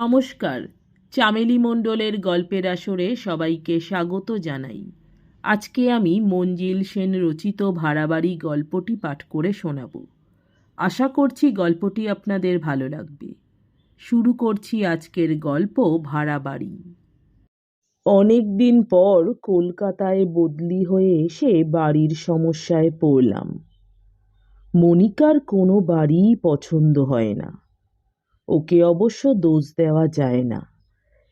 নমস্কার। চামেলি মণ্ডলের গল্পের আসরে সবাইকে স্বাগত জানাই। আজকে আমি মঞ্জিল সেন রচিত ভাড়াবাড়ি গল্পটি পাঠ করে শোনাব। আশা করছি গল্পটি আপনাদের ভালো লাগবে। শুরু করছি আজকের গল্প ভাড়াবাড়ি। অনেক দিন পর কলকাতায় বদলি হয়ে এসে বাড়ির সমস্যায় পড়লাম। মনিকার কোনো বাড়িই পছন্দ হয় না। ওকে অবশ্য দোষ দেওয়া যায় না।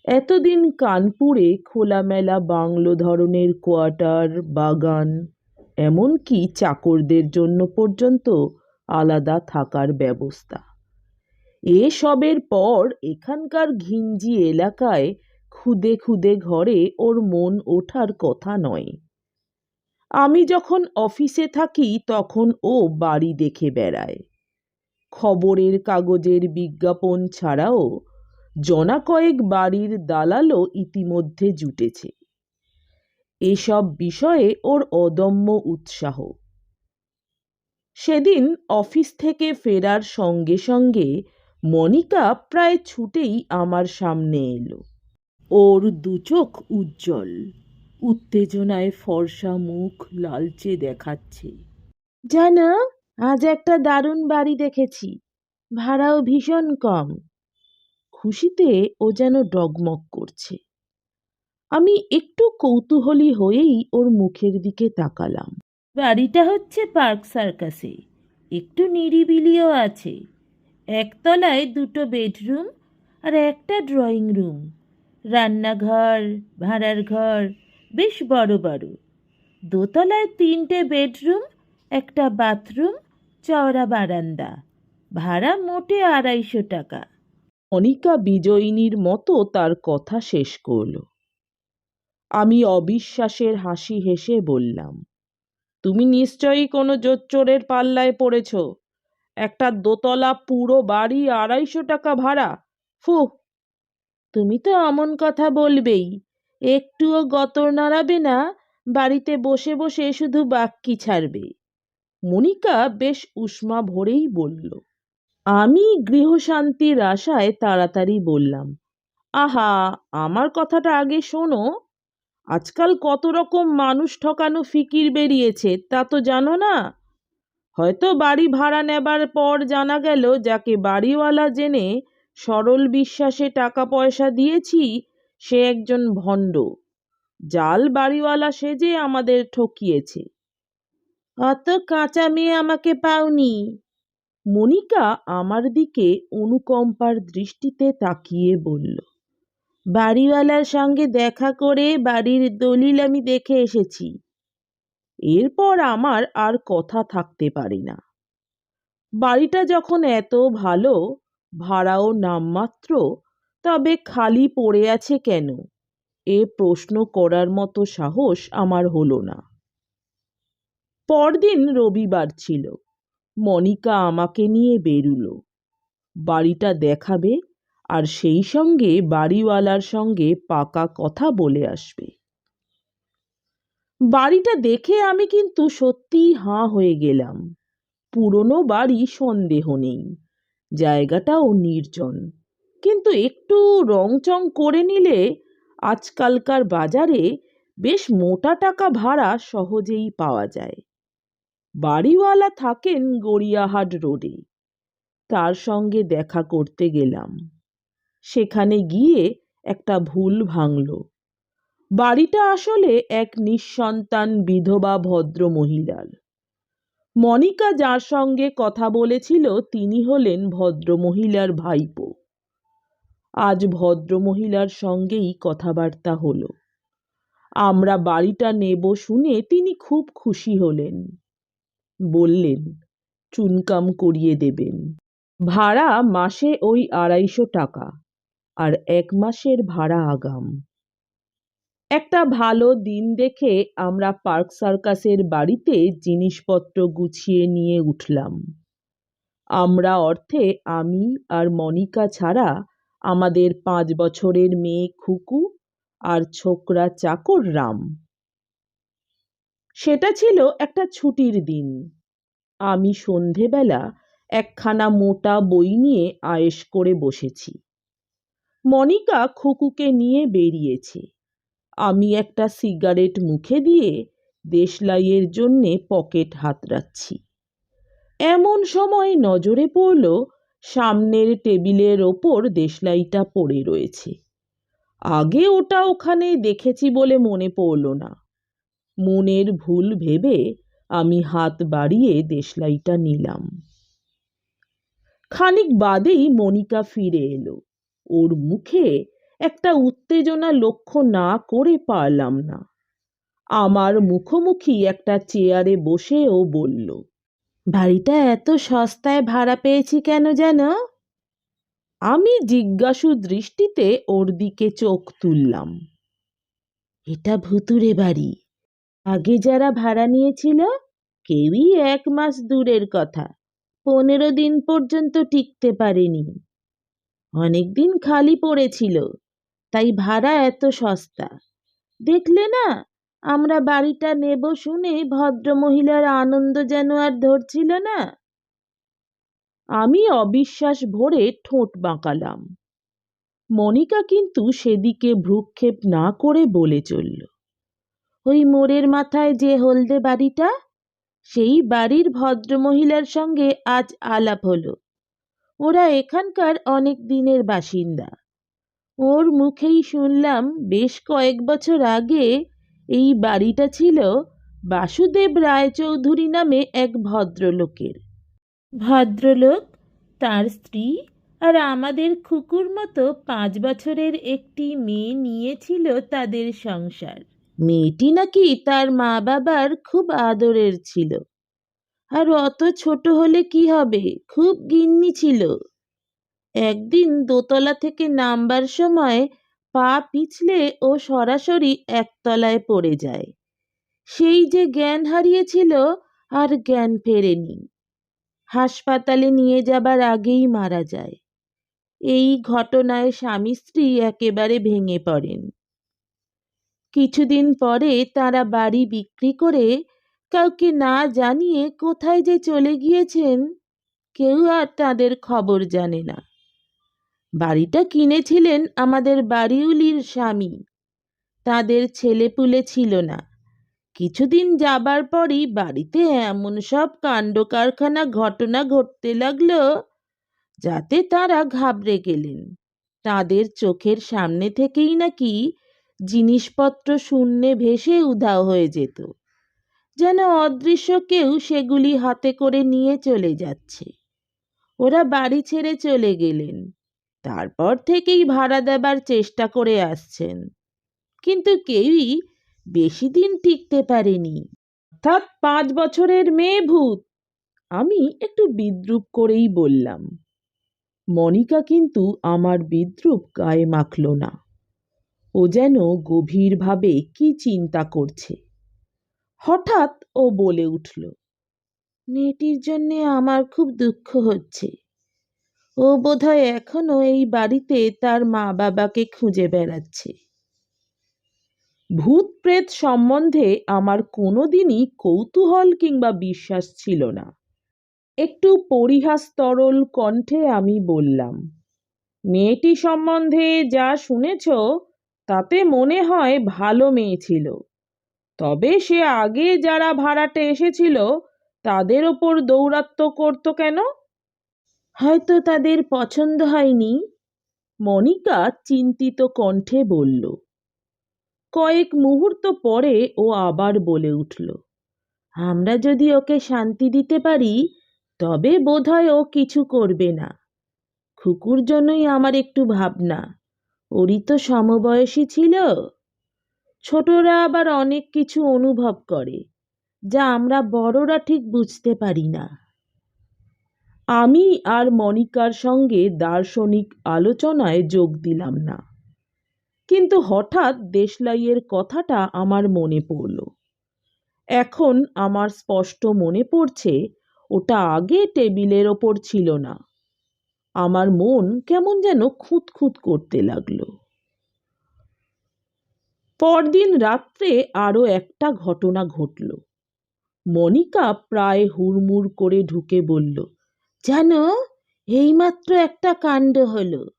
এতদিন কানপুরে খোলামেলা বাংলো ধরনের কোয়ার্টার, বাগান, এমনকি চাকরদের জন্য পর্যন্ত আলাদা থাকার ব্যবস্থা। এসবের পর এখানকার ঘিঞ্জি এলাকায় খুদে খুদে ঘরে ওর মন ওঠার কথা নয়। আমি যখন অফিসে থাকি তখন ও বাড়ি দেখে বেড়ায়। খবরের কাগজের বিজ্ঞাপন ছাড়াও জনা কয়েক বাড়ির দালালও ইতিমধ্যে জুটেছে। এসব বিষয়ে ওর অদম্য উৎসাহ। সেদিন অফিস থেকে ফেরার সঙ্গে সঙ্গে মনিকা প্রায় ছুটেই আমার সামনে এলো। ওর দুচোখ উজ্জ্বল, উত্তেজনায় ফর্সা মুখ লালচে দেখাচ্ছে। জানা আজ একটা দারুণ বাড়ি দেখেছি। ভাড়াও ভীষণ কম। খুশিতে ও যেন ডগমগ করছে। আমি একটু কৌতূহলী হয়েই ওর মুখের দিকে তাকালাম। বাড়িটা হচ্ছে পার্ক সার্কাসে। একটু নিরিবিলিও আছে। একতলায় দুটো বেডরুম আর একটা ড্রয়িং রুম। রান্নাঘর, ভাড়ার ঘর, বেশ বড় বড়। দোতলায় তিনটে বেডরুম, একটা বাথরুম চওড়া বারান্দা। ভাড়া মোটে আড়াইশো টাকা। অনিকা বিজয়িনীর মতো তার কথা শেষ করল। আমি অবিশ্বাসের হাসি হেসে বললাম, তুমি নিশ্চয়ই কোনো জোচ্চোরের পাল্লায় পড়েছ। একটা দোতলা পুরো বাড়ি আড়াইশো টাকা ভাড়া। ফু, তুমি তো এমন কথা বলবেই। একটুও গতর নাড়াবে না, বাড়িতে বসে বসে শুধু বাক্কি ছাড়বে। মনিকা বেশ উষ্মা ভরেই বলল, আমি গৃহশান্তির আশায় তাড়াতাড়ি বললাম। আহা, আমার কথাটা আগে শোনো। আজকাল কত রকম মানুষ ঠকানো ফিকির বেরিয়েছে, তা তো জানো না? হয়তো বাড়ি ভাড়া নেবার পর জানা গেল, যাকে বাড়িওয়ালা জেনে সরল বিশ্বাসে টাকা পয়সা দিয়েছি, সে একজন ভণ্ড। জাল বাড়িওয়ালা সেজে আমাদের ঠকিয়েছে। অত কাঁচা মেয়ে আমাকে পাওনি। মনিকা আমার দিকে অনুকম্পার দৃষ্টিতে তাকিয়ে বলল, বাড়িওয়ালার সঙ্গে দেখা করে বাড়ির দলিল আমি দেখে এসেছি। এরপর আমার আর কথা থাকতে পারে না। বাড়িটা যখন এত ভালো, ভাড়াও নামমাত্র, তবে খালি পড়ে আছে কেন? এ প্রশ্ন করার মতো সাহস আমার হলো না। পরদিন রবিবার ছিল। মনিকা আমাকে নিয়ে বেরুলো। বাড়িটা দেখাবে আর সেই সঙ্গে বাড়িওয়ালার সঙ্গে পাকা কথা বলে আসবে। বাড়িটা দেখে আমি কিন্তু সত্যিই হাঁ হয়ে গেলাম। পুরনো বাড়ি সন্দেহ নেই, জায়গাটাও নির্জন। কিন্তু একটু রংচং করে নিলে আজকালকার বাজারে বেশ মোটা টাকা ভাড়া সহজেই পাওয়া যায়। বাড়িওয়ালা থাকেন গড়িয়াহাট রোডে। তার সঙ্গে দেখা করতে গেলাম। সেখানে গিয়ে একটা ভুল ভাঙল। বাড়িটা আসলে এক নিঃসন্তান বিধবা ভদ্র মহিলার। মনিকা যার সঙ্গে কথা বলেছিল তিনি হলেন ভদ্রমহিলার ভাইপো। আজ ভদ্রমহিলার সঙ্গেই কথাবার্তা হলো। আমরা বাড়িটা নেব শুনে তিনি খুব খুশি হলেন। বললেন, চুনকাম করিয়ে দেবেন। ভাড়া মাসে ওই আড়াইশো টাকা, আর এক মাসের ভাড়া আগাম। একটা ভালো দিন দেখে আমরা পার্ক সার্কাসের বাড়িতে জিনিসপত্র গুছিয়ে নিয়ে উঠলাম। আমরা অর্থে আমি আর মনিকা ছাড়া আমাদের পাঁচ বছরের মেয়ে খুকু আর ছোকরা চাকর রাম। সেটা ছিল একটা ছুটির দিন। আমি সন্ধেবেলা একখানা মোটা বই নিয়ে আয়েশ করে বসেছি। মনিকা খুকুকে নিয়ে বেরিয়েছে। আমি একটা সিগারেট মুখে দিয়ে দেশলাইয়ের জন্যে পকেট হাতড়াচ্ছি এমন সময় নজরে পড়ল সামনের টেবিলের ওপর দেশলাইটা পড়ে রয়েছে। আগে ওটা ওখানে দেখেছি বলে মনে পড়ল না। মনের ভুল ভেবে আমি হাত বাড়িয়ে দেশলাইটা নিলাম। খানিক বাদেই মনিকা ফিরে এলো। ওর মুখে একটা উত্তেজনা লক্ষ্য না করে পারলাম না। আমার মুখোমুখি একটা চেয়ারে বসে ও বলল, বাড়িটা এত সস্তায় ভাড়া পেয়েছি কেন যেন? আমি জিজ্ঞাসু দৃষ্টিতে ওর দিকে চোখ তুললাম, এটা ভুতুরে বাড়ি। আগে যারা ভাড়া নিয়েছিল, কেউই এক মাস দূরের কথা। পনেরো দিন পর্যন্ত টিকতে পারেনি। অনেকদিন খালি পড়েছিল, তাই ভাড়া এত সস্তা। দেখলে না, আমরা বাড়িটা নেব শুনে ভদ্রমহিলার আনন্দ যেন আর ধরছিল না। আমি অবিশ্বাস ভরে ঠোঁট বাঁকালাম। মনিকা কিন্তু সেদিকে ভ্রুক্ষেপ না করে বলে চলল। ওই মোড়ের মাথায় যে হলদে বাড়িটা, সেই বাড়ির ভদ্রমহিলার সঙ্গে আজ আলাপ হলো। ওরা এখানকার অনেক দিনের বাসিন্দা। ওর মুখেই শুনলাম বেশ কয়েক বছর আগে এই বাড়িটা ছিল বাসুদেব রায়চৌধুরী নামে এক ভদ্রলোকের। ভদ্রলোক তার স্ত্রী আর আমাদের খুকুর মতো পাঁচ বছরের একটি মেয়ে নিয়েছিল তাদের সংসার। মেয়েটি নাকি তার মা বাবার খুব আদরের ছিল। আর অত ছোট হলে কি হবে? খুব গিন্নি ছিল। একদিন দোতলা থেকে নামবার সময় পা পিছলে ও সরাসরি একতলায় পড়ে যায়। সেই যে জ্ঞান হারিয়েছিল আর জ্ঞান ফেরেনি। হাসপাতালে নিয়ে যাবার আগেই মারা যায়। এই ঘটনায় স্বামী স্ত্রী একেবারে ভেঙে পড়েন। কিছুদিন পরে তারা বাড়ি বিক্রি করে কাউকে না জানিয়ে কোথায় যে চলে গিয়েছেন, কেউ আর তাদের খবর জানে না। বাড়িটা কিনেছিলেন আমাদের বাড়িউলির স্বামী। তাদের ছেলেপুলে ছিল না। কিছুদিন যাবার পরই বাড়িতে এমন সব কাণ্ড কারখানা ঘটনা ঘটতে লাগল যাতে তারা ঘাবড়ে গেলেন। তাদের চোখের সামনে থেকেই নাকি জিনিসপত্র শূন্যে ভেসে উধাও হয়ে যেত। যেন অদৃশ্য কেউ সেগুলি হাতে করে নিয়ে চলে যাচ্ছে। ওরা বাড়ি ছেড়ে চলে গেলেন। তারপর থেকেই ভাড়া দেবার চেষ্টা করে আসছেন। কিন্তু কেউই বেশি দিন টিকতে পারেনি। অর্থাৎ পাঁচ বছরের মেয়ে ভূত! আমি একটু বিদ্রুপ করেই বললাম। মনিকা কিন্তু আমার বিদ্রুপ গায়ে মাখল না। ও যেন গভীরভাবে কি চিন্তা করছে। হঠাৎ ও বলে উঠল, মেয়েটির জন্যে আমার খুব দুঃখ হচ্ছে। ও বোধহয় এখনও এই বাড়িতে তার মা বাবাকে খুঁজে বেড়াচ্ছে। ভূত প্রেত সম্বন্ধে আমার কোনোদিনই কৌতূহল কিংবা বিশ্বাস ছিল না। একটু পরিহাস তরল কণ্ঠে আমি বললাম, মেয়েটি সম্বন্ধে যা শুনেছ তাতে মনে হয় ভালো মেয়ে ছিল। তবে সে আগে যারা ভাড়াটে এসেছিল, তাদের ওপর দৌরাত্ম করতো কেন? হয়তো তাদের পছন্দ হয়নি। মনিকা চিন্তিত কণ্ঠে বলল, কয়েক মুহূর্ত পরে ও আবার বলে উঠল, আমরা যদি ওকে শান্তি দিতে পারি, তবে বোধহয় ও কিছু করবে না। খুকুর জন্যই আমার একটু ভাবনা। ওরই তো সমবয়সী ছিল। ছোটরা আবার অনেক কিছু অনুভব করে, যা আমরা বড়রা ঠিক বুঝতে পারি না। আমি আর মনিকার সঙ্গে দার্শনিক আলোচনায় যোগ দিলাম না। কিন্তু হঠাৎ দেশলাইয়ের কথাটা আমার মনে পড়ল। এখন আমার স্পষ্ট মনে পড়ছে, ওটা আগে টেবিলের ওপর ছিল না। আমার মন কেমন যেন খুঁতখুত করতে লাগল। পরদিন রাত্রে আরও একটা ঘটনা ঘটল। মনিকা প্রায় হুড়মুড় করে ঢুকে বলল, জানো, এইমাত্র একটা কাণ্ড হলো।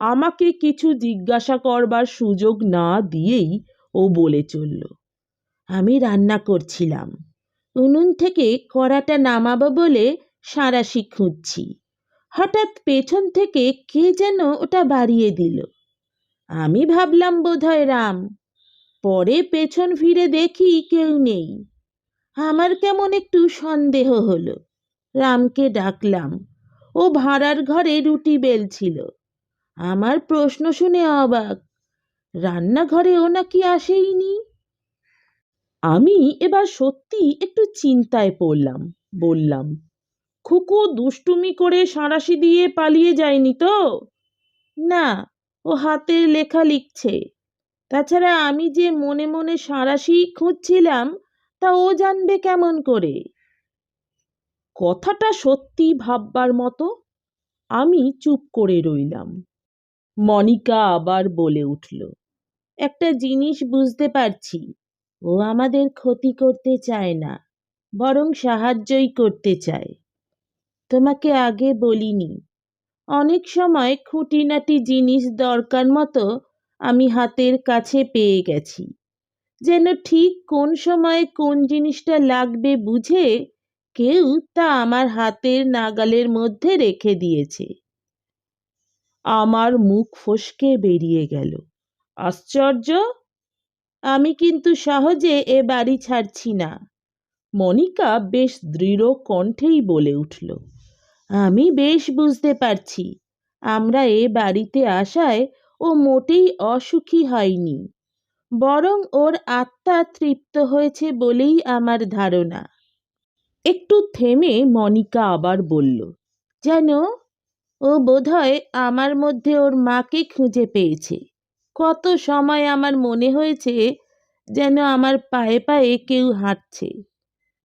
আমাকে কিছু জিজ্ঞাসা করবার সুযোগ না দিয়েই ও বলে চলল, আমি রান্না করছিলাম। উনুন থেকে কড়াটা নামাবো বলে সাঁড়াশি খুঁজছি। হঠাৎ পেছন থেকে কে যেন ওটা বাড়িয়ে দিল। আমি ভাবলাম, বোধহয় রাম। পরে পেছন ফিরে দেখি কেউ নেই। আমার কেমন একটু সন্দেহ হলো। রামকে ডাকলাম। ও ভাড়ার ঘরে রুটি বেলছিল। আমার প্রশ্ন শুনে অবাক। রান্নাঘরে ও নাকি আসেইনি? আমি এবার সত্যি একটু চিন্তায় পড়লাম, বললাম খুকু দুষ্টুমি করে সাঁড়াশি দিয়ে পালিয়ে যায়নি তো? না, ও হাতের লেখা লিখছে। তাছাড়া আমি যে মনে মনে সাঁড়াশি খুঁজছিলাম, তা ও জানবে কেমন করে? কথাটা সত্যি ভাববার মতো আমি চুপ করে রইলাম। মনিকা আবার বলে উঠল, একটা জিনিস বুঝতে পারছি। ও আমাদের ক্ষতি করতে চায় না, বরং সাহায্যই করতে চায়। তোমাকে আগে বলিনি। অনেক সময় খুঁটিনাটি জিনিস দরকার মতো আমি হাতের কাছে পেয়ে গেছি। যেন ঠিক কোন সময় কোন জিনিসটা লাগবে বুঝে কেউ তা আমার হাতের নাগালের মধ্যে রেখে দিয়েছে। আমার মুখ ফসকে বেরিয়ে গেল। আশ্চর্য! আমি কিন্তু সহজে এ বাড়ি ছাড়ছি না। মনিকা বেশ দৃঢ় কণ্ঠেই বলে উঠল। আমি বেশ বুঝতে পারছি। আমরা এ বাড়িতে আসায় ও মোটেই অসুখী হয়নি। বরং ওর আত্মা তৃপ্ত হয়েছে বলেই আমার ধারণা। একটু থেমে মনিকা আবার বলল যেন ও বোধহয় আমার মধ্যে ওর মাকে খুঁজে পেয়েছে। কত সময় আমার মনে হয়েছে যেন আমার পায়ে পায়ে কেউ হাঁটছে।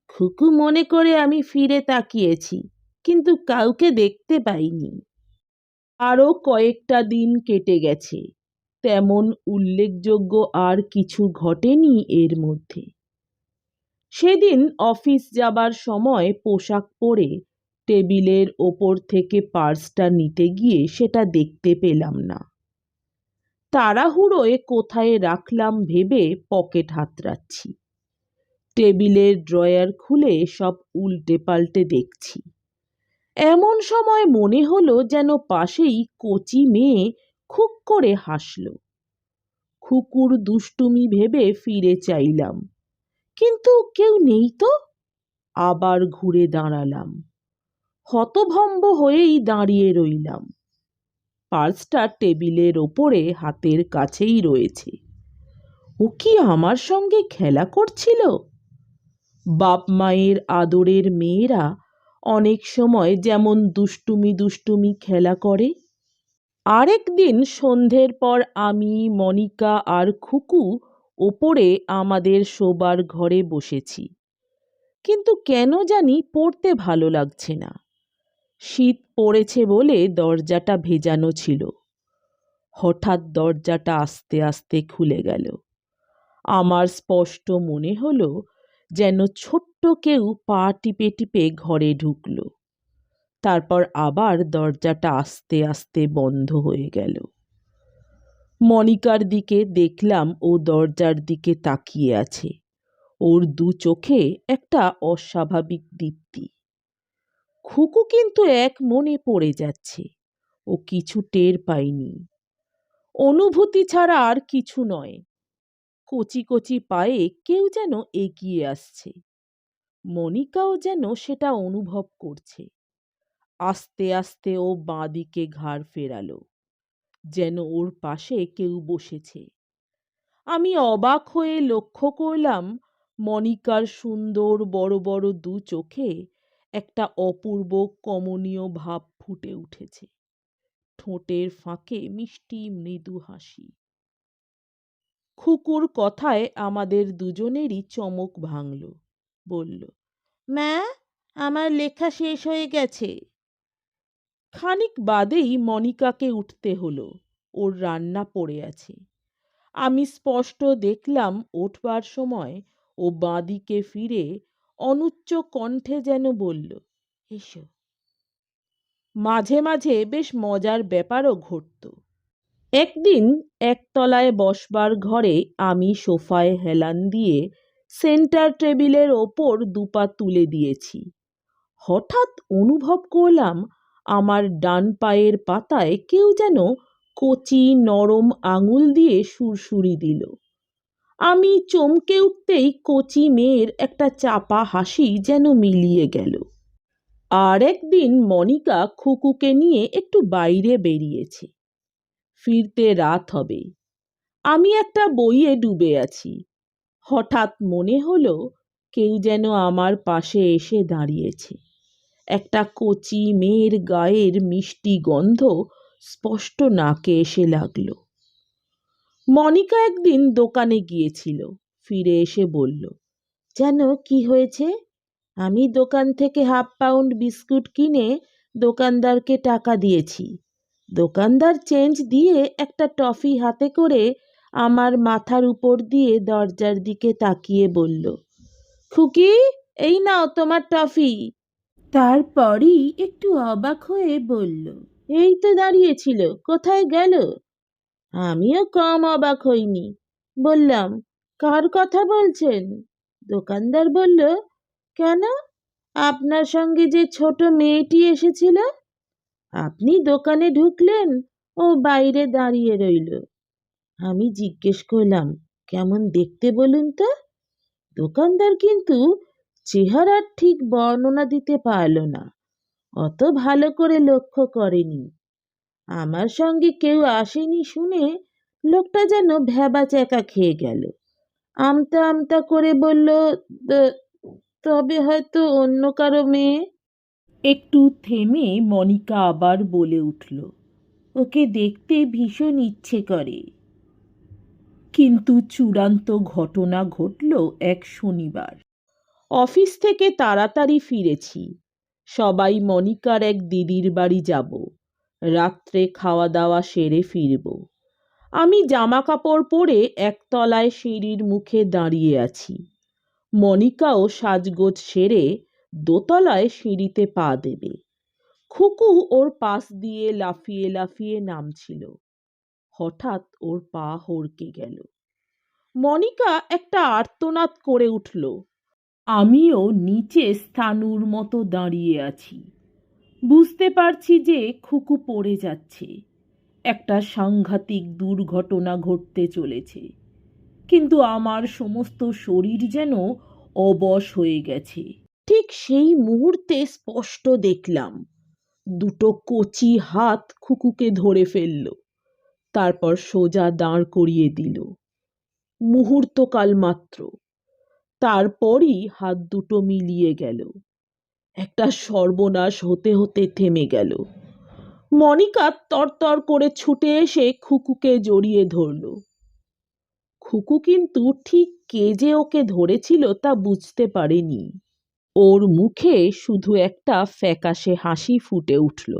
খুকু মনে করে আমি ফিরে তাকিয়েছি। কিন্তু কাউকে দেখতে পাইনি। আরও কয়েকটা দিন কেটে গেছে। তেমন উল্লেখযোগ্য আর কিছু ঘটেনি এর মধ্যে। সেদিন অফিস যাবার সময় পোশাক পরে টেবিলের ওপর থেকে পার্সটা নিতে গিয়ে সেটা দেখতে পেলাম না। তাড়াহুড়োয় কোথায় রাখলাম ভেবে পকেট হাতড়াচ্ছি। টেবিলের ড্রয়ার খুলে সব উল্টে পাল্টে দেখছি। এমন সময় মনে হলো যেন পাশেই কচি মেয়ে খুক করে হাসল। খুকুর দুষ্টুমি ভেবে ফিরে চাইলাম। কিন্তু কেউ নেই তো? আবার ঘুরে দাঁড়ালাম। হতভম্ব হয়েই দাঁড়িয়ে রইলাম। পার্সটা টেবিলের ওপরে হাতের কাছেই রয়েছে। ও কি আমার সঙ্গে খেলা করছিল? বাপ মায়ের আদরের মেয়েরা অনেক সময় যেমন দুষ্টুমি দুষ্টুমি খেলা করে। আরেক দিন সন্ধ্যের পর আমি, মনিকা আর খুকু ওপরে আমাদের শোবার ঘরে বসেছি। কিন্তু কেন জানি পড়তে ভালো লাগছে না। শীত পড়েছে বলে দরজাটা ভেজানো ছিল। হঠাৎ দরজাটা আস্তে আস্তে খুলে গেল। আমার স্পষ্ট মনে হলো যেন ছোট্ট কেউ পা টিপে টিপে ঘরে ঢুকল। তারপর আবার দরজাটা আস্তে আস্তে বন্ধ হয়ে গেল। মনিকার দিকে দেখলাম ও দরজার দিকে তাকিয়ে আছে। ওর দু চোখে একটা অস্বাভাবিক দীপ্তি। খুকু কিন্তু এক মনে পড়ে যাচ্ছে। ও কিছু টের পায়নি। অনুভূতি ছাড়া আর কিছু নয়। কচি কচি পায়ে কেউ যেন এগিয়ে আসছে। মনিকাও যেন সেটা অনুভব করছে। আস্তে আস্তে ও বাঁদিকে ঘাড় ফেরালো, যেন ওর পাশে কেউ বসেছে। আমি অবাক হয়ে লক্ষ্য করলাম, মনিকার সুন্দর বড় বড় দু চোখে একটা অপূর্ব কমনীয় ভাব ফুটে উঠেছে। ঠোঁটের ফাঁকে মিষ্টি মৃদু হাসি। খুকুর কথায় আমাদের দুজনেরই চমক ভাঙল। বলল, মা, আমার লেখা শেষ হয়ে গেছে। খানিক বাদেই মনিকাকে উঠতে হলো, ওর রান্না পড়ে আছে। আমি স্পষ্ট দেখলাম উঠবার সময় ও বাঁদিকে ফিরে অনুচ্চ কণ্ঠে যেন বলল, এসো। মাঝে মাঝে বেশ মজার ব্যাপারও ঘটত। একদিন একতলায় বসবার ঘরে আমি সোফায় হেলান দিয়ে সেন্টার টেবিলের ওপর দুপা তুলে দিয়েছি। হঠাৎ অনুভব করলাম আমার ডান পায়ের পাতায় কেউ যেন কচি নরম আঙুল দিয়ে সুরসুরি দিল। আমি চমকে উঠতেই কচি মেয়ের একটা চাপা হাসি যেন মিলিয়ে গেল। আর একদিন মনিকা খুকুকে নিয়ে একটু বাইরে বেরিয়েছে। ফিরতে রাত হবে। আমি একটা বইয়ে ডুবে আছি। হঠাৎ মনে হলো কেউ যেন আমার পাশে এসে দাঁড়িয়েছে। একটা কচি মেয়ের গায়ের মিষ্টি গন্ধ স্পষ্ট নাকে এসে লাগল। মনিকা একদিন দোকানে গিয়েছিল, ফিরে এসে বলল যেন কি হয়েছে? আমি দোকান থেকে হাফ পাউন্ড বিস্কুট কিনে দোকানদারকে টাকা দিয়েছি। দোকানদার চেঞ্জ দিয়ে একটা টফি হাতে করে আমার মাথার উপর দিয়ে দরজার দিকে তাকিয়ে বলল, খুকি, এই নাও তোমার টফি। তারপরই একটু অবাক হয়ে বলল, এই তো দাঁড়িয়েছিল, কোথায় গেল? আমিও কম অবাক হইনি। বললাম, কার কথা বলছেন? দোকানদার বলল, কেন? আপনার সঙ্গে যে ছোট মেয়েটি এসেছিল? আপনি দোকানে ঢুকলেন ও বাইরে দাঁড়িয়ে রইল। আমি জিজ্ঞেস করলাম, কেমন দেখতে বলুন তো? দোকানদার কিন্তু চেহারার ঠিক বর্ণনা দিতে পারল না, অত ভালো করে লক্ষ্য করেনি। আমার সঙ্গে কেউ আসেনি শুনে লোকটা যেন ভ্যাবা চ্যাকা খেয়ে গেল। আমতা আমতা করে বলল তবে হয়তো অন্য কারও মেয়ে? একটু থেমে মনিকা আবার বলে উঠল, ওকে দেখতে ভীষণ ইচ্ছে করে। কিন্তু চূড়ান্ত ঘটনা ঘটল এক শনিবার। অফিস থেকে তাড়াতাড়ি ফিরেছি। সবাই মনিকার এক দিদির বাড়ি যাব। রাত্রে খাওয়া দাওয়া সেরে ফিরব। আমি জামা কাপড় পরে একতলায় সিঁড়ির মুখে দাঁড়িয়ে আছি। মনিকাও সাজগোজ সেরে দোতলায় সিঁড়িতে পা দেবে। খুকু ওর পাশ দিয়ে লাফিয়ে লাফিয়ে নামছিল। হঠাৎ ওর পা হড়কে গেল। মনিকা একটা আর্তনাদ করে উঠল, আমিও নিচে স্থানুর মতো দাঁড়িয়ে আছি। বুঝতে পারছি যে খুকু পড়ে যাচ্ছে। একটা সাংঘাতিক দুর্ঘটনা ঘটতে চলেছে। কিন্তু আমার সমস্ত শরীর যেন অবশ হয়ে গেছে। ঠিক সেই মুহূর্তে স্পষ্ট দেখলাম, দুটো কচি হাত খুকুকে ধরে ফেলল। তারপর সোজা দাঁড় করিয়ে দিল। মুহূর্তকাল মাত্র। তারপরই হাত দুটো মিলিয়ে গেল। একটা সর্বনাশ হতে হতে থেমে গেল। মনিকা তরতর করে ছুটে এসে খুকুকে জড়িয়ে ধরল। খুকু কিন্তু ঠিক কে যে ওকে ধরেছিল তা বুঝতে পারেনি। ওর মুখে শুধু একটা ফ্যাকাশে হাসি ফুটে উঠল।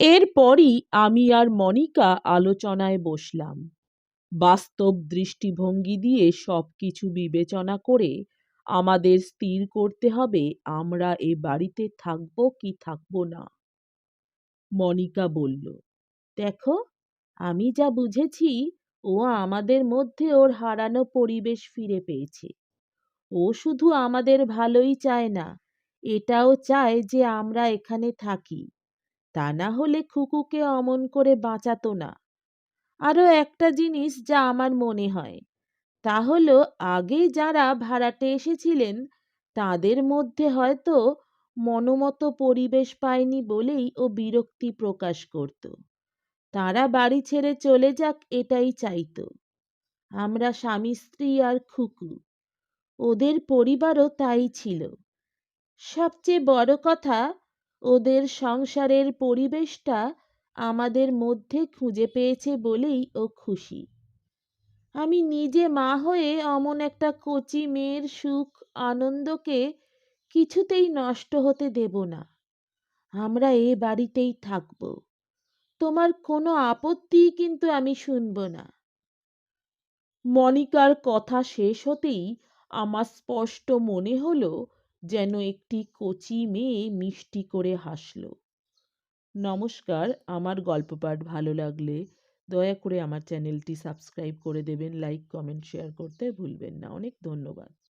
এরপরই আমি আর মনিকা আলোচনায় বসলাম। বাস্তব দৃষ্টিভঙ্গি দিয়ে সব কিছু বিবেচনা করে আমাদের স্থির করতে হবে, আমরা এ বাড়িতে থাকব কি থাকব না। মনিকা বলল, দেখো, আমি যা বুঝেছি, ও আমাদের মধ্যে ওর হারানো পরিবেশ ফিরে পেয়েছে। ও শুধু আমাদের ভালোই চায় না, এটাও চায় যে আমরা এখানে থাকি। তা না হলে খুকুকে অমন করে বাঁচাতো না। আরও একটা জিনিস যা আমার মনে হয়, তা হলো আগে যারা ভাড়াটে এসেছিলেন, তাদের মধ্যে হয়তো মনোমতো পরিবেশ পায়নি বলেই ও বিরক্তি প্রকাশ করত। তারা বাড়ি ছেড়ে চলে যাক এটাই চাইতো। আমরা স্বামী, স্ত্রী আর খুকু। ওদের পরিবারও তাই ছিল। সবচেয়ে বড় কথা ওদের সংসারের পরিবেশটা আমাদের মধ্যে খুঁজে পেয়েছে বলেই ও খুশি। আমি নিজে মা হয়ে অমন একটা কচি মেয়ের সুখ, আনন্দকে কিছুতেই নষ্ট হতে দেব না। আমরা এ বাড়িতেই থাকব। তোমার কোনো আপত্তি কিন্তু আমি শুনব না। মনিকার কথা শেষ হতেই আমার স্পষ্ট মনে হলো যেন একটি কচি মেয়ে মিষ্টি করে হাসল। নমস্কার, আমার গল্প পাঠ ভালো লাগলে দয়া করে আমার চ্যানেলটি সাবস্ক্রাইব করে দেবেন, লাইক, কমেন্ট, শেয়ার করতে ভুলবেন না। অনেক ধন্যবাদ।